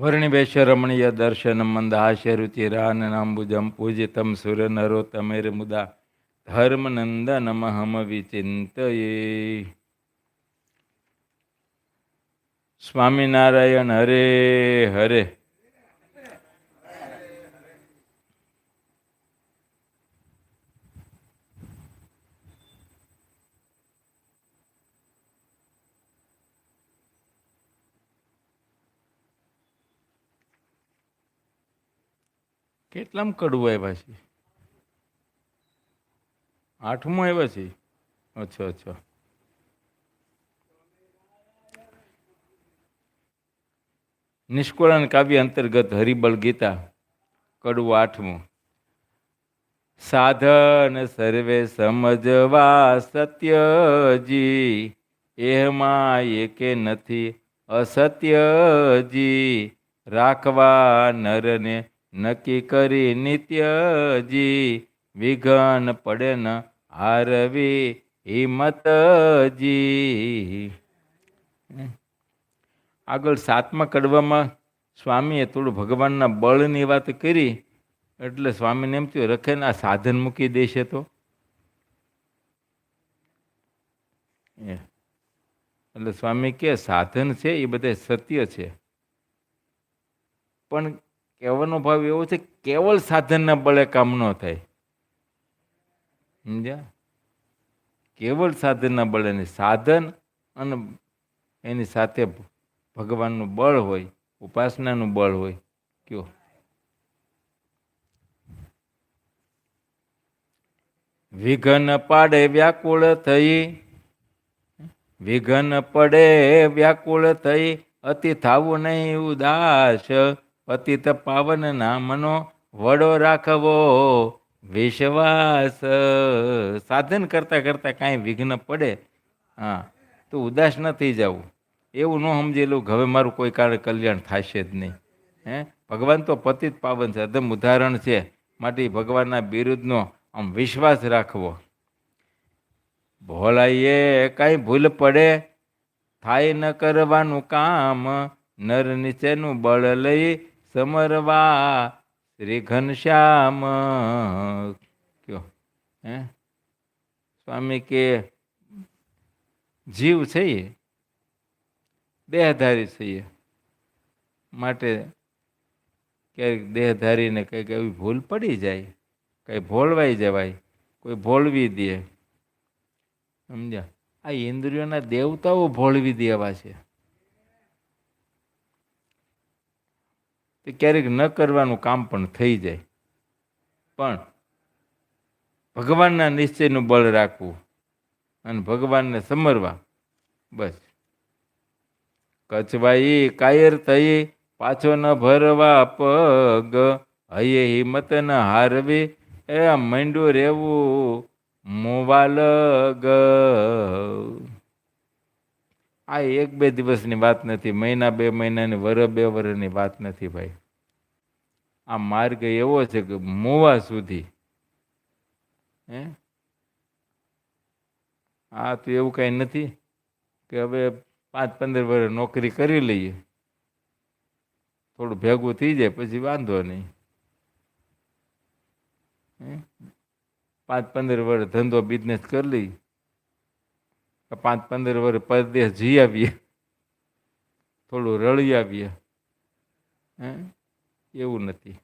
વર્ણિવેશરમણીય દર્શન મંદહાસ્ય રાનનાંબુજમ પૂજિતમ સુરનરોત્તમેર મુદા ધર્મનંદનમહમ વિચિંતયે. સ્વામિનારાયણ હરે હરે. કેટલામ કડવું આવ્યા છે? આઠમું આવ્યા છે? અચ્છા અચ્છા. નિષ્કુળાન કાવ્ય અંતર્ગત હરિબળ ગીતા, કડવું આઠમું. સાધન સર્વે સમજવા સત્યજી એમાં એકે નથી અસત્યજી, રાખવા નરને નક્કી કરી નિત્યજી, વિઘન પડે ન હારવી હિંમતજી. આગળ સાતમા કડવામાં સ્વામીએ થોડું ભગવાનના બળની વાત કરી, એટલે સ્વામીને એમ થયું, રખે આ સાધન મૂકી દેશે તો. એટલે સ્વામી કે સાધન છે, એ બધા સત્ય છે. પણ કહેવાનો ભાવ એવો છે કેવળ સાધનના બળે કામ ન થાય. સમજ્યા? કેવળ સાધનના બળે સાધન અને એની સાથે ભગવાનનું બળ હોય, ઉપાસનાનું બળ હોય, કયો? વિઘન પાડે વ્યાકુળ થઈ, વિઘન પડે વ્યાકુળ થઈ, અતિ થાવું નહીં ઉદાસ. પતિત પાવન નામનો વડો રાખવો, વિશ્વાસ. સાધન કરતાં કરતાં કાંઈ વિઘ્ન પડે. હા, તો ઉદાસ ન થઈ જવું. એવું ન સમજેલું હવે મારું કોઈ કાળ કલ્યાણ થશે જ નહીં. હે? ભગવાન તો પતિત પાવન છે. અદમ ઉદાહરણ છે. માટે ભગવાનના બિરુદનો આમ વિશ્વાસ રાખવો. ભોળાઈએ કાંઈ ભૂલ પડે? થાય ન કરવાનું કામ. નર નીચેનું બળ લઈ સમરવા શ્રી ઘનશ્યામ. કયો? હે? સ્વામી કે જીવ છે એ? દેહધારી છે એ? માટે ક્યારેક દેહધારીને કંઈક એવી ભૂલ પડી જાય, કંઈ ભોળવાઈ જવાય, કોઈ ભોળવી દે. સમજ્યા? આ ઇન્દ્રિયોના દેવતાઓ ભોળવી દેવા છે. તે ક્યારેક ન કરવાનું કામ પણ થઈ જાય. પણ ભગવાનના નિશ્ચયનું બળ રાખવું અને ભગવાનને સમરવા, બસ. કચવાઈ કાયર થઈ પાછો ન ભરવા પગ, હયે હિંમત ન હારવી એ મંડું રહેવું મોવાલગ આ એક બે દિવસની વાત નથી, મહિના બે મહિનાની, વર બે વરની વાત નથી ભાઈ. આ માર્ગ એવો છે કે મોવા સુધી. હે? આ તો એવું કાંઈ નથી કે હવે પાંચ પંદર વર્ષ નોકરી કરી લઈએ. થોડું ભેગું થઈ જાય, પછી વાંધો નહીં. હે? પાંચ પંદર વર્ષ ધંધો બિઝનેસ કરી લઈએ. પાંચ પંદર વર્ષ પરદેશ જઈ આવીએ. થોડું રળી આવીએ. હે? એવું નથી.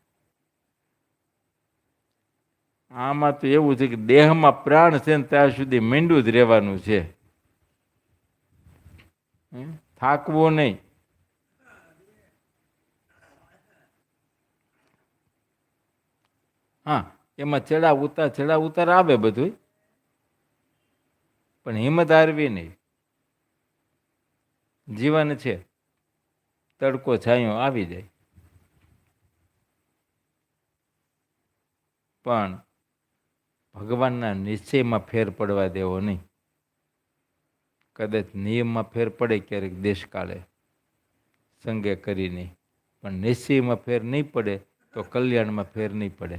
આમાં તો એવું છે કે દેહમાં પ્રાણ છે ને ત્યાં સુધી મીંડું જ રહેવાનું છે? થાકવું નહીં. હા, એમાં ચડા ઉતાર ચડા ઉતાર આવે બધું પણ હિંમત હારવી નહીં. જીવન છે. તડકો છાંયો આવી જાય. પણ ભગવાનના નિશ્ચયમાં ફેર પડવા દેવો નહીં. કદાચ નિયમમાં ફેર પડે ક્યારેક દેશકાળે, સંગે કરી નહીં પણ નિશ્ચયમાં ફેર નહીં પડે તો કલ્યાણમાં ફેર નહીં પડે.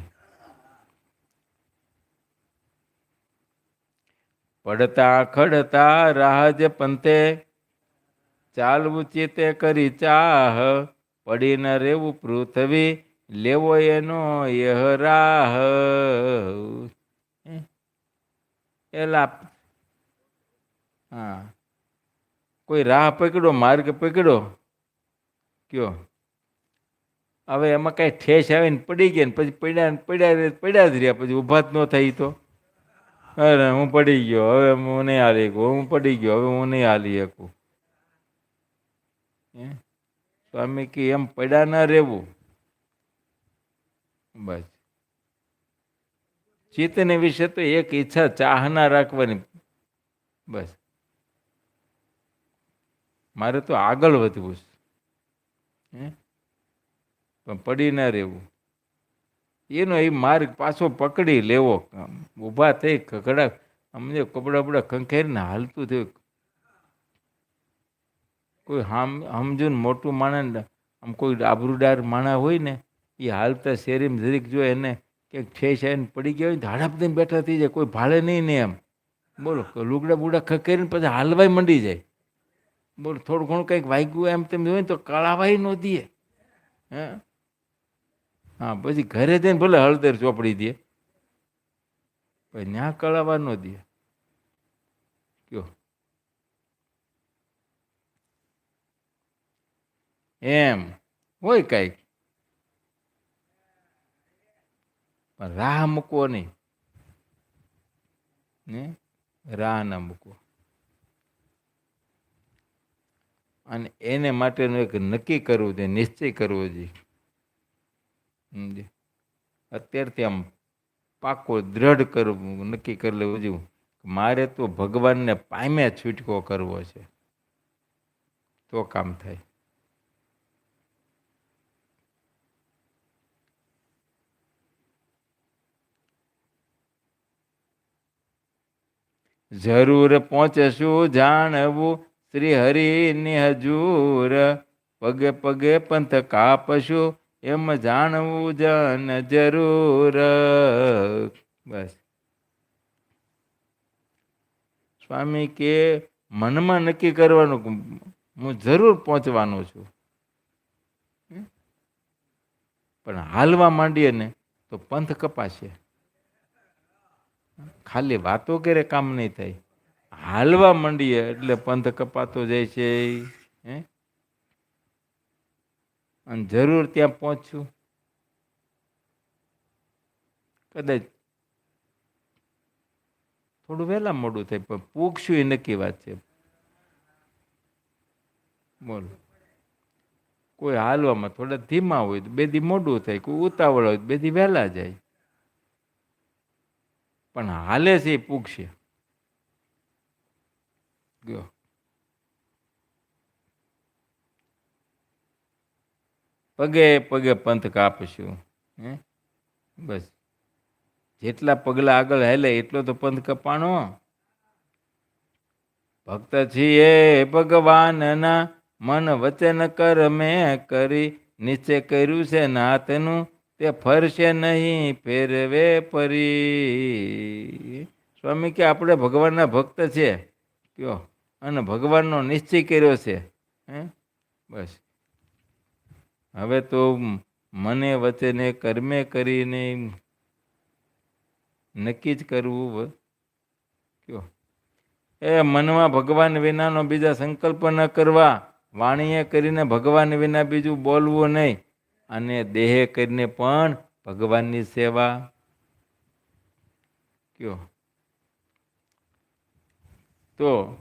પડતા ખડતા રાહજ પંતે ચાલવું ચેતે કરી ચાહ પડી ન રહેવું પૃથ્વી લેવો એનો યહરાહ એલા હા. કોઈ રાહ પકડો માર્ગ પકડો કયો? હવે એમાં કાંઈ ઠેસ આવીને પડી ગયા ને પછી પડ્યા પડ્યા પડ્યા જ રહ્યા પછી ઊભા જ ન થઈ તો. અરે હું પડી ગયો હવે હું નહીં હાલી શકું હું પડી ગયો હવે હું નહીં હાલી શકું. હે? સ્વામી કે એમ પડ્યા ના રહેવું. બસ. ચિત્તને વિશે તો એક ઈચ્છા ચાહના રાખવાની. બસ. મારે તો આગળ વધવું છે. હે? પણ પડી ના રહેવું. એનો એ માર્ગ પાછો પકડી લેવો. ઊભા થઈ કકડા અમને કપડા બપડા ખંખેરીને હાલતું થયું. કોઈ હામ સમજુ ને મોટું માણસ આમ કોઈ આબરૂદાર માણા હોય ને એ હાલતા શેરીમાં જરીક જો એને ક્યાંક છે છે પડી ગયા હોય ધાડા હાડા બધી બેઠા થઈ જાય, કોઈ ભાડે નહીં ને એમ. બોલો લુગડા બુડા ખકેરીને પછી હાલવાય મંડી જાય. બોલો, થોડું ઘણું કંઈક વાગ્યું એમ તેમ હોય તો કળાવાય ન દે. હે? હા, પછી ઘરે જઈને ભલે હળદર ચોપડી દે. પછી ત્યાં કળાવા ન દે. કયો? એમ. હોય કાંઈક. પણ રાહ મૂકવો નહીં. ને? રાહ ના મૂકવો. અને એને માટેનું એક નક્કી કરવું જોઈએ, નિશ્ચય કરવો જોઈએ. અત્યારથી આમ પાકો દ્રઢ કરવું, નક્કી કરી લેવું જોઈએ. મારે તો ભગવાનને પામે છૂટકો કરવો છે. તો કામ થાય. જરૂર પહોંચશું જાણવું? શ્રી હરિની હજૂર પગે પગે પંથ કાપશું, એમ જાણવું જન જરૂર. બસ. સ્વામી કે, મનમાં નક્કી કરવાનું હું જરૂર પહોંચવાનો છું. પણ હાલવા માંડીએ ને તો પંથ કપાશે. ખાલી વાતો કરે, કામ નહીં થાય. હાલવા માંડીએ એટલે પંથ કપાતો જાય છે હે? અને જરૂર ત્યાં પહોંચશું કદાચ થોડું વહેલા મોડું થાય, પણ પૂગશું એ નક્કી વાત છે. બોલો. કોઈ હાલવામાં થોડા ધીમા હોય તો બે દી મોડું થાય, કોઈ ઉતાવળ હોય તો બે દી વહેલા જાય. પણ હાલે છે એ પૂગશે. ગયો. પગે પગે પંથ કાપશું, હે? બસ. જેટલા પગલા આગળ હાલે એટલો તો પંથ કપાણો. ભક્ત છીએ ભગવાનના, મન વચન મેં કરી નિશ્ચય કર્યું છે નાથનું તે ફરશે નહીં, ફેરવે પરી. સ્વામી કે આપણે ભગવાનના ભક્ત છે. કયો? અને ભગવાનનો નિશ્ચય કર્યો છે. હે? બસ. હવે તો મને વચને કર્મે કરીને નક્કી જ કરવું કયો? એ મનમાં ભગવાન વિનાનો બીજા સંકલ્પ ન કરવા. વાણીએ કરીને ભગવાન વિના બીજું બોલવું નહીં. અને દેહે કરીને પણ ભગવાનની સેવા. કયો? તો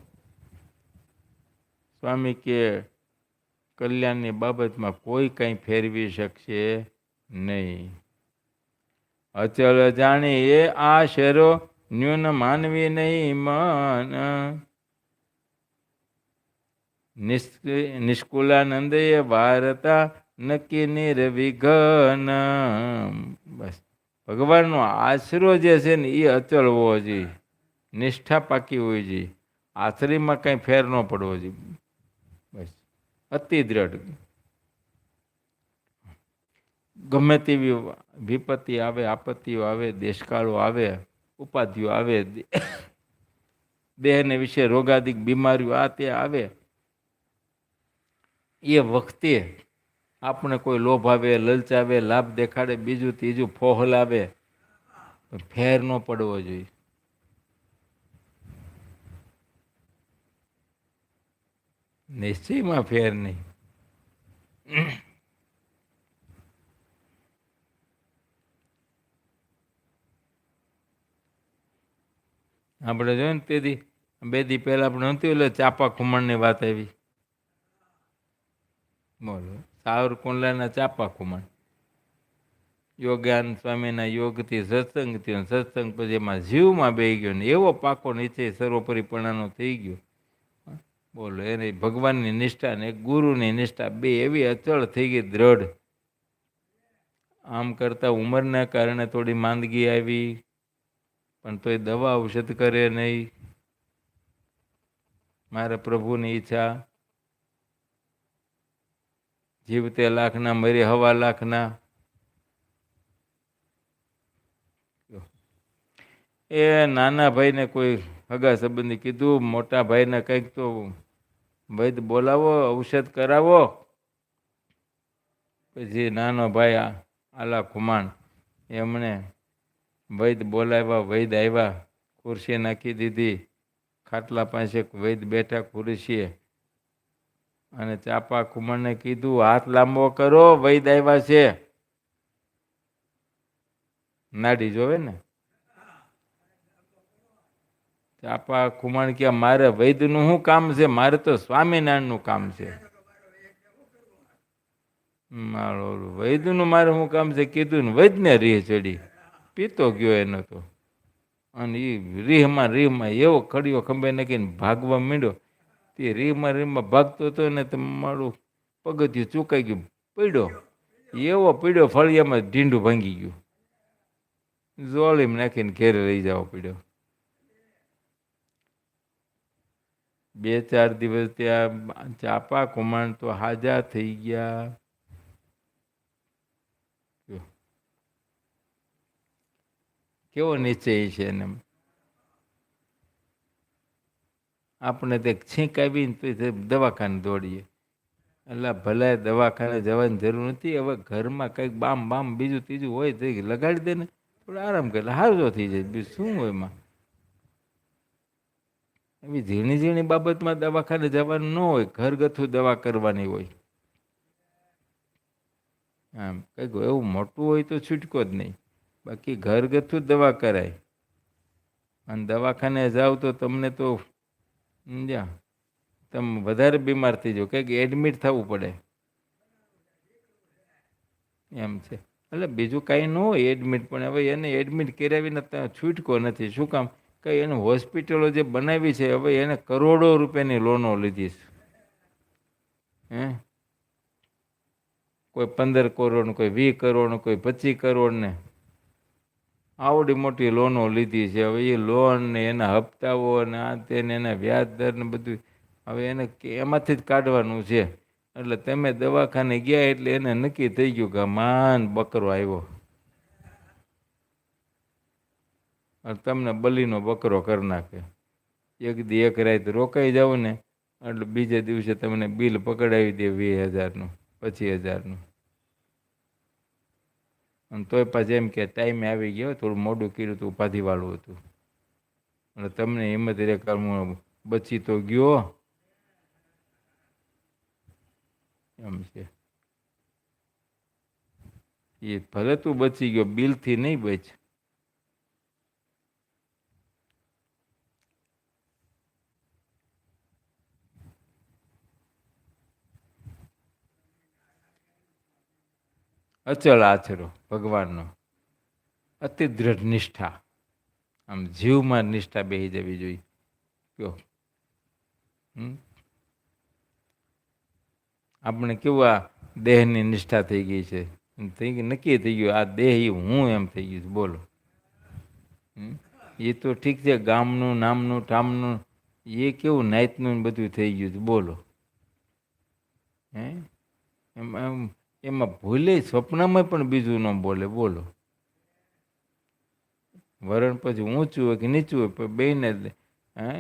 સ્વામી કે કલ્યાણની બાબતમાં કોઈ કંઈ ફેરવી શકશે નહીં. અચલ જાણી એ શેરો, ન્યૂન માનવી નહીં મન. નિષ્કુલાનંદે વારતા નક્કી નિર્વિઘન. બસ. ભગવાનનો આશરો જે છે ને એ અચળ હોવો જોઈએ. નિષ્ઠા પાકી હોવી જોઈએ. આશરીમાં કંઈ ફેર ન પડવો જોઈએ. બસ. અતિ દ્રઢ. ગમે તેવી વિપત્તિ આવે, આપત્તિઓ આવે, દેશકાળો આવે, ઉપાધિઓ આવે દેહને વિશે રોગાદિક બીમારીઓ આ તે આવે. એ વખતે આપણે કોઈ લોભ આવે લલચાવે લાભ દેખાડે, બીજું, ત્રીજું ફોહલાવે ફેર ન પડવો જોઈએ. નિશ્ચયમાં ફેર નહીં. આપણે જોયું ને તેથી બે દી પહેલાં આપણે નહોતી, એટલે ચાપા ખુમણની વાત આવી. બોલો. સાવરકુંડલાના ચાપા ખુમણ. યોગાન સ્વામીના યોગથી સત્સંગ થયો સત્સંગ પછી એમાં જીવમાં બેહી ગયો ને એવો પાકો નીચે સર્વોપરીપણાનો થઈ ગયો. બોલો, એને ભગવાનની નિષ્ઠા ને ગુરુની નિષ્ઠા બે એવી અચળ થઈ ગઈ, દ્રઢ. આમ કરતાં ઉંમરના કારણે થોડી માંદગી આવી, પણ તોય દવા ઔષધ કરે નહીં. મારા પ્રભુની ઈચ્છા જીવતે લાખના, મરી હવા લાખના. એ નાના ભાઈને કોઈ હગા સંબંધી કીધું, મોટા ભાઈને કંઈક તો વૈદ બોલાવો, ઔષધ કરાવો. પછી નાનો ભાઈ આલા ખુમાણ, એમણે વૈદ બોલાવ્યા, વૈદ આવ્યા, ખુરશી નાખી દીધી. ખાટલા પાસે વૈદ બેઠા ખુરશીએ અને ચાપા કુમારને કીધું, હાથ લાંબો કરો, વૈદ આવ્યા છે. નાડી જોવે ને? ચાપા કુમાર કે, મારે વૈદનું શું કામ છે? મારે તો સ્વામિનારાયણનું કામ છે. મારો વૈદનું મારે શું કામ છે? કીધું ને, વૈદને રીહ ચડી. પીતો ગયો એનો તો. અને એ રીહમાં રીહમાં એવો ખડીયો ખંભે નાખીને ભાગવા માંડ્યો. તે રીહમાં રીહમાં ભાગતો હતો ને તે મારું પગથિયું ચૂકાઈ ગયું, પીડ્યો. એવો પીડ્યો, ફળિયામાં ઢીંડું ભાંગી ગયું. જોલીમ નાખીને ઘેરે લઈ જવો પડ્યો. બે ચાર દિવસ ત્યાં ચાપા કુમાણ તો હાજા થઈ ગયા. કેવો નિશ્ચય છે એને આપણે તે છીંક આવીને તો દવાખાને દોડીએ. એટલે ભલે દવાખાને જવાની જરૂર નથી. હવે ઘરમાં કંઈક બામ બામ બીજું ત્રીજું હોય તો લગાડી દે ને. થોડો આરામ કરે. હારજો થઈ જાય. બીજું શું હોય એમાં? એવી ઝીણી ઝીણી બાબતમાં દવાખાને જવાનું ન હોય. ઘરગથ્થુ દવા કરવાની હોય. આમ કંઈક એવું મોટું હોય તો છૂટકો જ નહીં. બાકી ઘરગથ્થુ દવા કરાય. અને દવાખાને જાઓ તો તમને તો સમજ્યા? તમે વધારે બીમાર થઈ જાઓ. કંઈક એડમિટ થવું પડે. એમ છે. એટલે બીજું કાંઈ ન હોય એડમિટ પણ હવે એને એડમિટ કરાવીને છૂટકો નથી. શું કામ? કંઈ એને હોસ્પિટલો જે બનાવી છે, હવે એને કરોડો રૂપિયાની લોનો લીધી છે. હે? કોઈ પંદર કરોડ કોઈ વીસ કરોડ કોઈ પચીસ કરોડ ને આવડી મોટી લોનો લીધી છે. હવે એ લોન ને એના હપ્તાઓ ને આ તેને એના વ્યાજ દર ને બધું હવે એને એમાંથી જ કાઢવાનું છે. એટલે તમે દવાખાને ગયા એટલે એને નક્કી થઈ ગયું કે માન બકરો આવ્યો. તમને બલીનો બકરો કરી નાખે. એક દી એક રાત રોકાઈ જાવ ને એટલે બીજે દિવસે તમને બિલ પકડાવી દે વીસ હજારનું, પચીસ હજારનું. અને તોય પાછું એમ કે ટાઈમે આવી ગયો, થોડું મોડું કર્યું હતું ઉપાધિવાળું હતું. અને તમને હિંમત રે કે હું બચી તો ગયો. એમ છે. એ ભલે તું બચી ગયો, બિલથી નહીં બચ. અચળ આચરો, ભગવાનનો. અતિ દ્રઢ નિષ્ઠા. આમ જીવમાં નિષ્ઠા બેહી જવી જોઈએ. કયો? આપણે કેવું આ દેહની નિષ્ઠા થઈ ગઈ છે? થઈ ગઈ, નક્કી થઈ ગયું, આ દેહ હું એમ થઈ ગયું બોલો? એ તો ઠીક છે, ગામનું, નામનું, ઠામનું એ કેવું નાયતનું ને બધું થઈ ગયું બોલો. હે? એમ એમ એમાં ભૂલે સ્વપ્નમાં પણ બીજું ન બોલે, બોલો. વરણ પછી ઊંચું હોય કે નીચું હોય બેને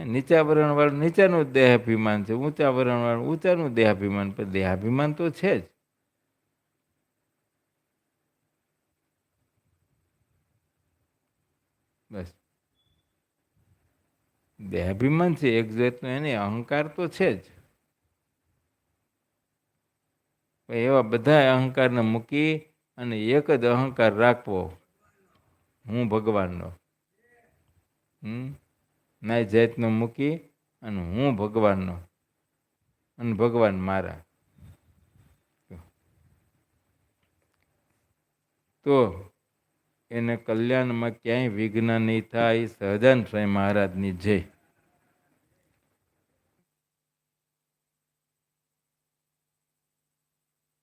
નીચા વરણવાળું નીચાનું દેહાભિમાન છે. ઊંચા વરણવાળું ઊંચાનું દેહાભિમાન, પણ દેહાભિમાન તો છે જ. બસ. દેહાભિમાન છે, એક જાતનો એને અહંકાર તો છે જ. એવા બધા અહંકારને મૂકી અને એક જ અહંકાર રાખવો હું ભગવાનનો. ના જાતનો મૂકી અને હું ભગવાનનો. અને ભગવાન મારા. તો એને કલ્યાણમાં ક્યાંય વિઘ્ન નહીં થાય સહજાન સ્વામી મહારાજની જય.